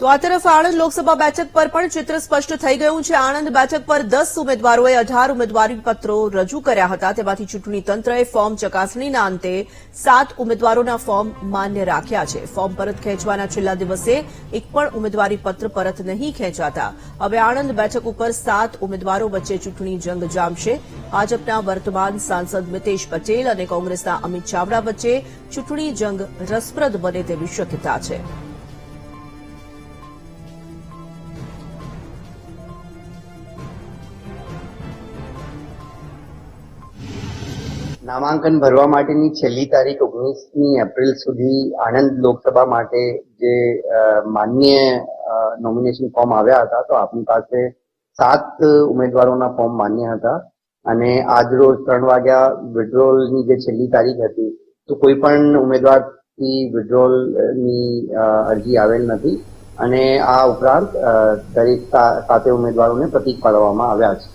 તો આ તરફ આણંદ લોકસભા બેઠક પર પણ ચિત્ર સ્પષ્ટ થઈ ગયું છે. આણંદ બેઠક પર દસ ઉમેદવારોએ અઢાર ઉમેદવારી રજૂ કર્યા હતા. તેમાંથી ચૂંટણી તંત્રએ ફોર્મ ચકાસણીના અંતે સાત ઉમેદવારોના ફોર્મ માન્ય રાખ્યા છે. ફોર્મ પરત ખેંચવાના છેલ્લા દિવસે એક પણ ઉમેદવારી પરત નહીં ખેંચાતા. હવે આણંદ બેઠક ઉપર સાત ઉમેદવારો વચ્ચે ચૂંટણી જંગ જામશે. ભાજપના વર્તમાન સાંસદ મિતેશ પટેલ અને કોંગ્રેસના અમિત ચાવડા વચ્ચે ચૂંટણી જંગ રસપ્રદ બને તેવી શક્યતા છે. નામાંકન ભરવા માટેની છેલ્લી તારીખ ઓગણીસમી એપ્રિલ સુધી આણંદ લોકસભા માટે જે માન્ય નોમિનેશન ફોર્મ આવ્યા હતા, તો આપણી પાસે સાત ઉમેદવારોના ફોર્મ માન્ય હતા. અને આજ રોજ ત્રણ વાગ્યા વિડ્રોલની જે છેલ્લી તારીખ હતી, તો કોઈ પણ ઉમેદવારથી વિડ્રોલની અરજી આવેલ નથી. અને આ ઉપરાંત દરેક સાતે ઉમેદવારોને પ્રતિક પાડવામાં આવ્યા છે.